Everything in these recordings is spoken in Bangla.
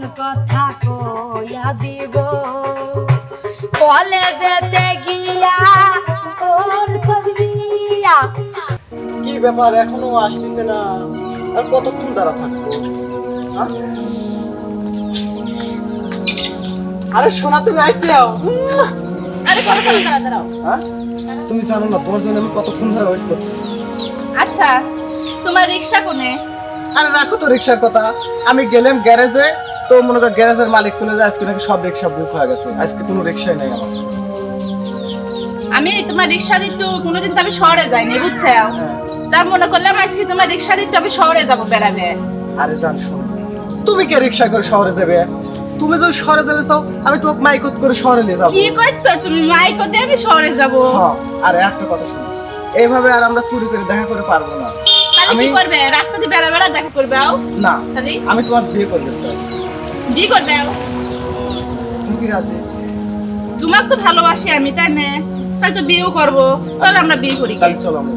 গোপন কথা কইয়া দিব। কলে কলেজেতে গিয়া ওর সবিয়া কি ব্যাপার এখনও আসতেছে না? আর কতক্ষণ দাঁড়া থাকব? আরে সোনা তুমি আইসে আরে চলো চলো দাঁড়াও দাঁড়াও। তুমি জানো না তোমার জন্য আমি কতক্ষণ ধরে ওয়েট করতেছি। আচ্ছা তোমার রিক্সা কোনে? আরে রাখো তো রিক্সার কথা। আমি গেলাম গ্যারেজে তো মনে করো গ্যারেজের মালিক বলে যে আজকে নাকি সব রিক্সা বুক হয়ে গেছে। আজকে কোনো রিক্সাই নাই আমার। আমি তোমার রিক্সা দিতে কোনোদিন তো আমি শহরে যাইনি বুঝছ? হ্যাঁ। তা মনে করলাম আজকে তোমার রিক্সা আমি শহরে যাব বেড়াবে। আরে জান শোনো তুমি কে রিক্সা করে শহরে যাবে? তুমি যদি শহরে যাবে চাও আমি তোমাকে মাইকত করে শহরে নিয়ে যাব। কি করছ? তুমি মাইকো দিয়ে আমি শহরে যাব? হ্যাঁ আর একটা কথা শোনো এইভাবে আর আমরা চুরি করে দেখা করে পারব না। আমি করবে? রাস্তা দিয়ে বেড়া বেড়া দেখা করবে না আমি তোমার বিয়ে করতে চাই। করবে তোমাকে তো ভালোবাসি আমি তাই না? তাহলে তো বিয়েও করব। চলো আমরা বিয়ে করি। তাহলে চলো আমরা।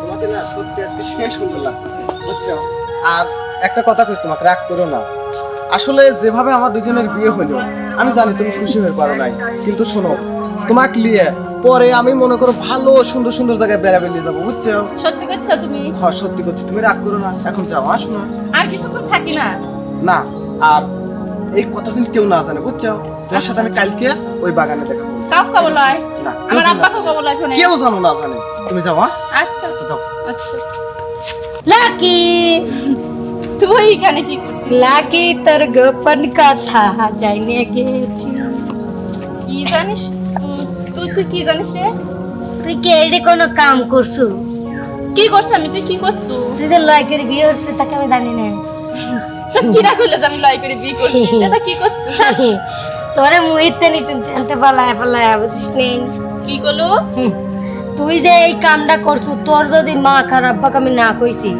তোমাকে না সত্যি আজকে সে সুন্দর লাগতেছে বুঝছ? আর একটা কথা কই তোমাকে রাগ করো না। আসলে যেভাবে আমার দুজনের বিয়ে হলো আমি জানি তুমি খুশি হয়ে পারো নাই। কিন্তু শোনো তোমাকে নিয়ে পরে আমি মনে করো ভালো সুন্দর সুন্দর জায়গায় বেড়াবে নিয়ে যাব বুঝছ? সত্যি করছ তুমি? হ্যাঁ সত্যি করছি। তুমি রাগ করো না এখন যাও আসো না আর কিছুক্ষণ থাকি না? না আর এই কথা দিন কেউ না জানে বুঝছ? তোমার সাথে আমি কালকে ওই বাগানে দেখা করব। কাউ কবল হয়? না কেউ আমার। আব্বাকেও কবল হয় ফোনে। কেউ জানো না জানে। তুমি যাও হ্যাঁ? আচ্ছা। আচ্ছা যাও। আচ্ছা। লাকি! তুই এখানে কি করছিস লাকি তোর গোপন কথা জানিয়ে গেছি। কি জানিস? তুই তুই তুই কি জানিস রে? তুই কি এইডে কোনো কাম করছু? কি করছ? আমি তুই কি করছু? তুই যে লয়কের বিয়ে হচ্ছে তাকে আমি জানি না। তো কি না কইলে যে আমি লয় করে বিয়ে করছি? এটা কি করছু? তোরে মুহিতে নিশ্চয় জানতে পালায় পালায় বুঝিস নেই কি করল তুই যে এই কামটা করছু তোর যদি মা খারাপ বাক আমি না কইছি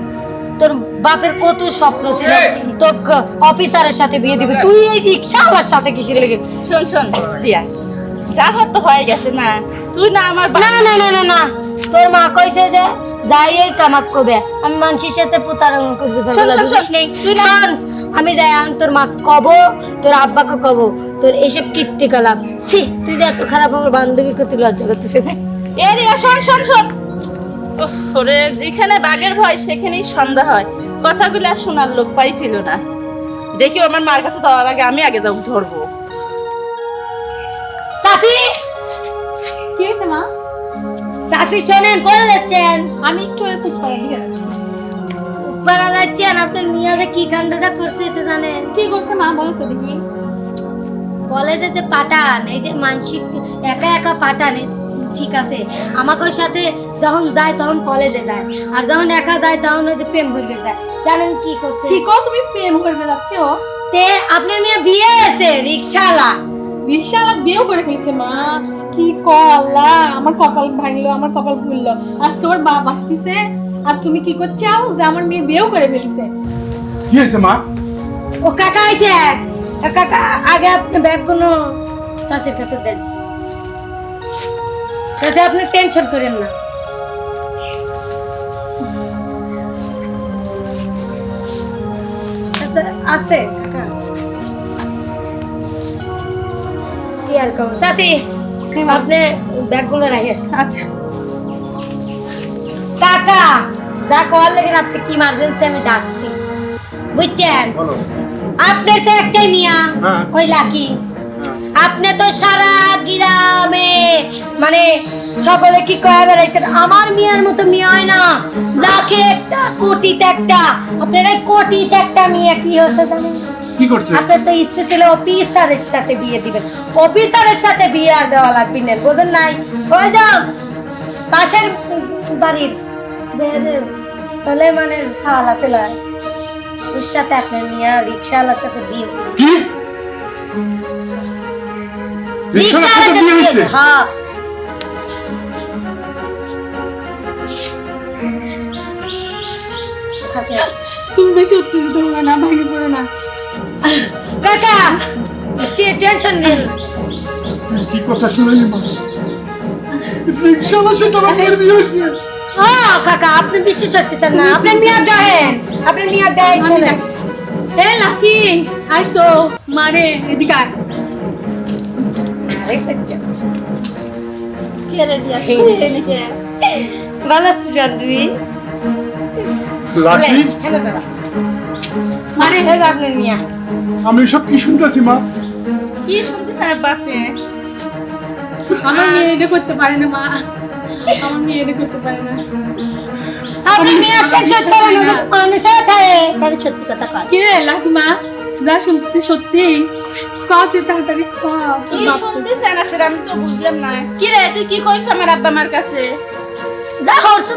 তোর বাপের কত স্বপ্ন ছিল তোর অফিসারের সাথে বিয়ে দিবে তুই এই রিক্সাওয়ালার সাথে কিসের লেগে? শোন শোন প্রিয়া যা হাত তো হয়ে গেছে না তুই না আমার বা- না না না না না। তোর মা কইছে যে যাই ওই কামাক কবে? আমি মানুষের সাথে প্রতারণা করবি শোন, শোন, বুঝিস শোন, নেই? তুই না- শোন আমি যাই আমি তোর মা কব তোর আব্বাকে কব তোর এসব কীর্তি কালাম। সি তুই যে এত খারাপ আমার বান্ধবীকে তুই লজ্জা করতেছে এ রিয়া শোন শোন শোন। ওরে যেখানে বাঘের ভয় সেখানেই সন্ধ্যা হয়। কথাগুলো আর শোনার লোক পাইছিল না। দেখি আমার মার কাছে যাওয়ার আগে আমি আগে যাও ধরবো। সাসি কি হয়েছে মা? সাসি শোনেন করে যাচ্ছেন আমি একটু দিকে যাচ্ছেন আপনার মিয়া যে কি কাণ্ডটা করছে এটা জানেন। কি করছে মা বলো তো দেখি। কলেজে যে পাঠান এই যে মানসিক একা একা পাঠান ঠিক আছে। আমাকে সাথে যখন যায় তখন কলেজে যায়। আর যখন একা যায় তখন ওই যে প্রেম করবে যায়। জানেন কি করছে? কি কো তুমি প্রেম করবে যাচ্ছে? ও তে আপনার মেয়ে বিয়ে আছে রিক্সালা বিশাল বিয়েও করে ফেলছে মা। কি ক আল্লাহ আমার কপাল ভাঙলো আমার কপাল ভুললো আজ তোমার বাপ আসতেছে আর তুমি কি করছাও যে আমার মেয়ে বিয়েও করে ফেলছে। কি হয়েছে মা? ও কাকা আইছে। কাকা আগে আপনি ব্যাগ কোনো চাষির কাছে দেন। চাষি আপনি টেনশন করেন না। আস্তে আস্তে কাকা। কি আর কব? চাষি আপনি ব্যাগগুলো রাখি আচ্ছা। কাকা যা কল লেগে আপনি কি ইমার্জেন্সি আমি ডাকছি। বুঝছেন? আপনার তো একটাই মিয়া হ্যাঁ। ওই লাকি। আপনি তো সারা গ্রামে মানে সকলে কি কয়ে বেড়াইছেন? আমার মিয়ার মতো মিয়া হয় না। লাখে একটা কোটিতে একটা। আপনার কোটিতে একটা মিয়া কি হয়েছে জানেন? কি করছে? আপনার তো ইচ্ছে ছিল অফিসারের সাথে বিয়ে দিবেন। অফিসারের সাথে বিয়ে আর দেওয়া লাগবে না বোঝেন নাই? হয়ে যাও। পাশের বাড়ির যে যে সাল আছে ওর সাথে আপনার মিয়া রিক্সাওয়ালার সাথে বিয়ে হয়েছে। কি? রিকশাওয়ালার সাথে বিয়ে হয়েছে? হ্যাঁ। তুমি বেশি উত্তেজিত হবে না ভাঙে পড়ো না। কাকা টেনশন নেন কি কথা শুনাইলি মা? রিক্সাওয়ালার সাথে আমার বিয়ে হয়েছে। ও কাকা আপনি বিশ্বাস করতেছেন না। আপনি মিয়া দেখেন আপনি মিয়া দেখেন এ লাকি আই তো মারে এদিকে আয়। আরে বাচ্চা কে রেডি আছে এদিকে ভালো আছিস বান্ধবী? লাকি? মারে যে আপনার মিয়া। আমি সব কি শুনতেছি মা? কি শুনতেছেন আব্বা আপনি আমার মেয়ে এটা করতে পারে না মা। আমার মেয়ে এটা করতে পারে না। আপনি মিয়া টেনশন করেন মানুষ থাকে তাহলে সত্যি কথা কয়। কি রে লাকি মা? যা শুনতেছি সত্যি। কত তাড়াতাড়ি খাও কি শুনতেছেন আপনি আমি তো বুঝলাম না। কি রে তুই কি কইছ আমার আব্বা আমার কাছে? যা হরছো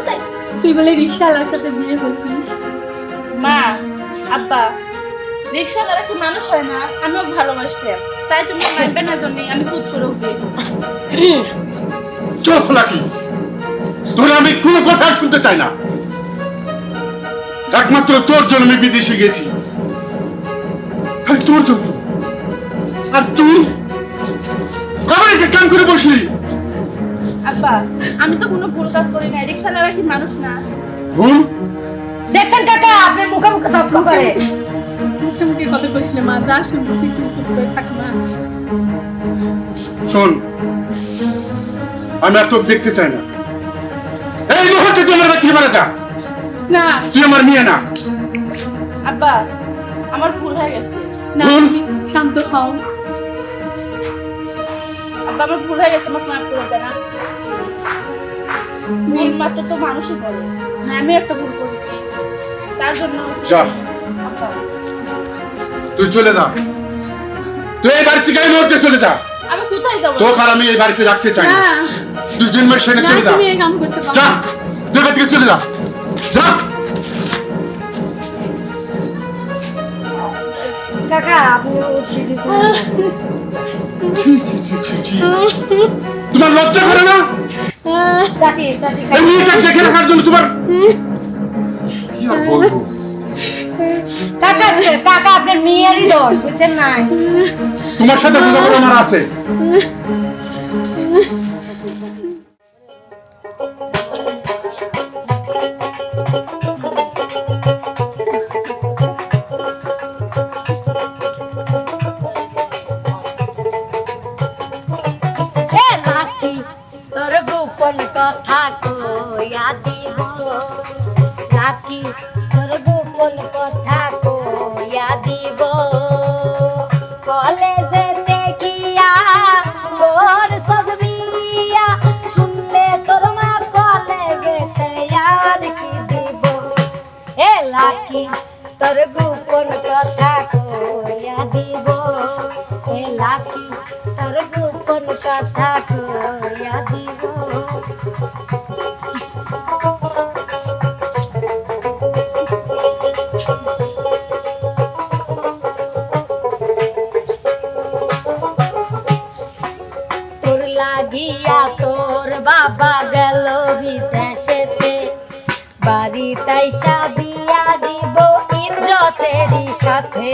তুই বলে রিক্সাওয়ালার সাথে বিয়ে হয়েছিস মা আব্বা রিক্সাদার একটু মানুষ হয় না? আমি ওকে ভালোবাসতাম। তাই তুমি মানবে না জন্য আমি চুপ করে। চোখ লাকি তোর আমি কোনো কথা শুনতে চাই না। একমাত্র তোর জন্য আমি বিদেশে গেছি। খালি তোর জন্য। আর তুই? আবার একটা কাম করে বসলি? আব্বা আমি তো কোনো ভুল কাজ করি না রিক্সাদারা কি মানুষ না? ভুল? দেখছেন কাকা আপনার মুখে মুখে তর্ক করে। মুখে কথা কইছিলে মা যা শুনতেছি তুই চুপ করে থাক মা। শোন আমি আর তোকে দেখতে চাই না। এই মুহূর্তে তুই আমার বাচ্চা মারা যা। না। তুই আমার মেয়ে না। আব্বা আমার ভুল হয়ে গেছে। না তুমি শান্ত হও। আব্বা আমার ভুল হয়ে গেছে আমাকে মাফ করে দেন না? ভুল মাত্র তো মানুষই বলে। আমি একটা ভুল করেছি। তার জন্য যা। আব্বা, তুই চলে যা। তুই এই বাড়ি থেকে এই মুহূর্তে চলে যা। আমি কোথায় যাব? তোকে আর আমি এই বাড়িতে রাখতে চাই না। তুই জন্মের সেটা চলে যা। তুমি এই কাম করতে পারো। যা। তুই বাড়ি থেকে চলে যা। যা। কাকা আপনি উত্তেজিত ছি ছি ছি ছি ছি। তোমার লজ্জা করে না? চাচি চাচি এই মেয়েটা দেখে রাখার জন্য তোমার কি আর বলব? কাকা কাকা আপনার মেয়েরই দোষ বুঝছেন না? তোমার সাথে বোঝাপড়া আমার আছে। দিব। কলেজে গিয়া তোর সজবিয়া শুনলে তোর মা কলেজে আর দিব। এ লাকি তোর গোপন কথা কইয়া দিব। এ লাকি তোর গোপন কথা কইয়া দিব। বাড়ি তাইসা বিয়া দিব ইজ্জতেরই সাথে।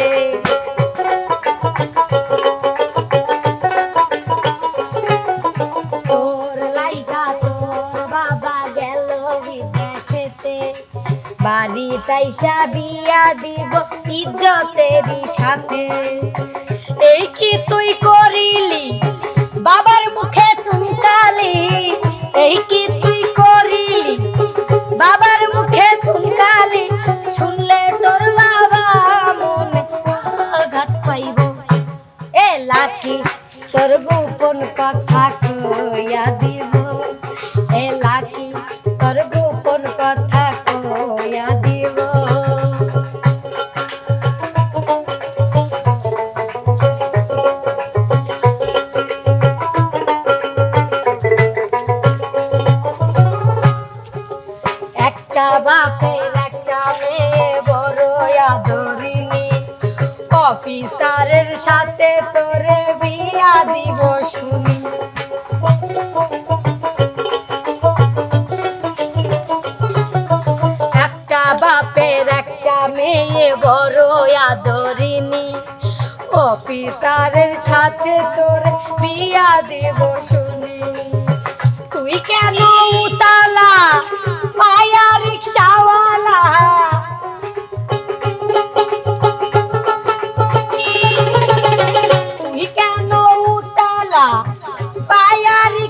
বাড়ি তাইসা বিয়া দিব ইজ্জতেরই সাথে। এই কি তুই করিলি? বাবার মুখে চুনকালি। এই কি তুই গোপন কথা কইয়া দিব? এ লাকি তোর গোপন কথা কইয়া দিব। একটা বাপের অফিসারের সাথে তোরে বিয়া দিব শুনি। একটা বাপের, একটা মেয়ে বড় আদরিনী অফিসারের সাথে তোরে বিয়া দেব শুনি। তুই কেন উতালা? পায়া রিক্সাওয়ালা।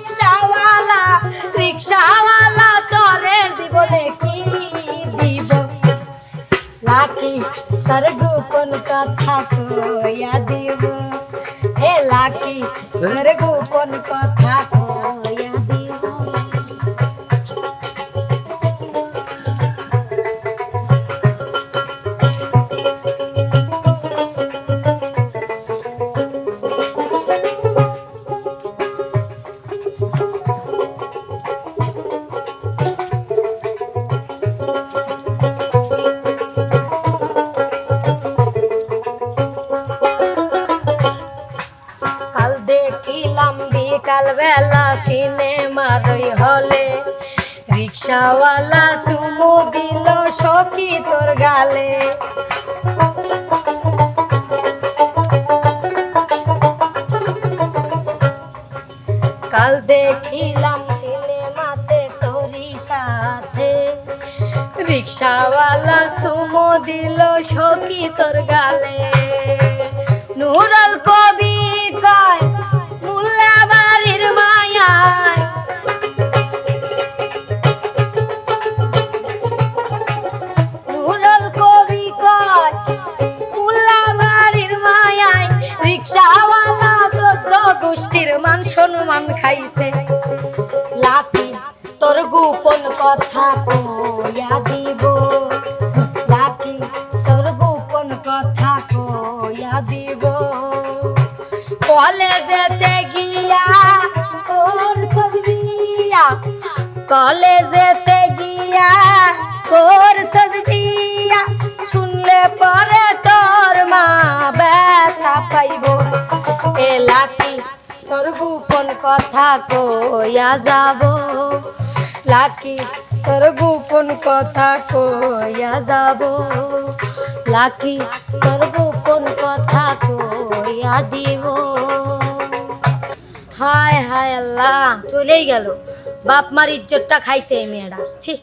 রিক্সাওয়ালা রিক্সাওয়ালা তরে জীবনে কি দিব? লাকি তার গোপন কথা কইয়া দিব। এ লাকি তার গোপন কথা সিনেমার হলে রিক্সাওয়ালা চুমু দিল সখী তোর গালে। কাল দেখিলাম সিনেমাতে তোরি সাথে। রিক্সাওয়ালা সুমো দিল সখী তোর গালে। মান সম্মান খাইছে। লাতি, তোর গোপন কথা কইয়া দিব। লাতি, তোর গোপন কথা কইয়া দিব। কলেজেতে গিয়া তোর সজবিয়া কলেজেতে গিয়া তোর সজবিয়া শুনলে পরে তোর মা ব্যথা পাইব। এ লাকি তোর গোপন কথা কইয়া যাব। লাকি, তোর গোপন কথা কইয়া যাব। লাকি, তোর গোপন কথা কইয়া দিব। হায় হায় আল্লাহ, চলেই গেল। বাপ মার ইজ্জতটা খাইছে এই মেয়েরা। ছি।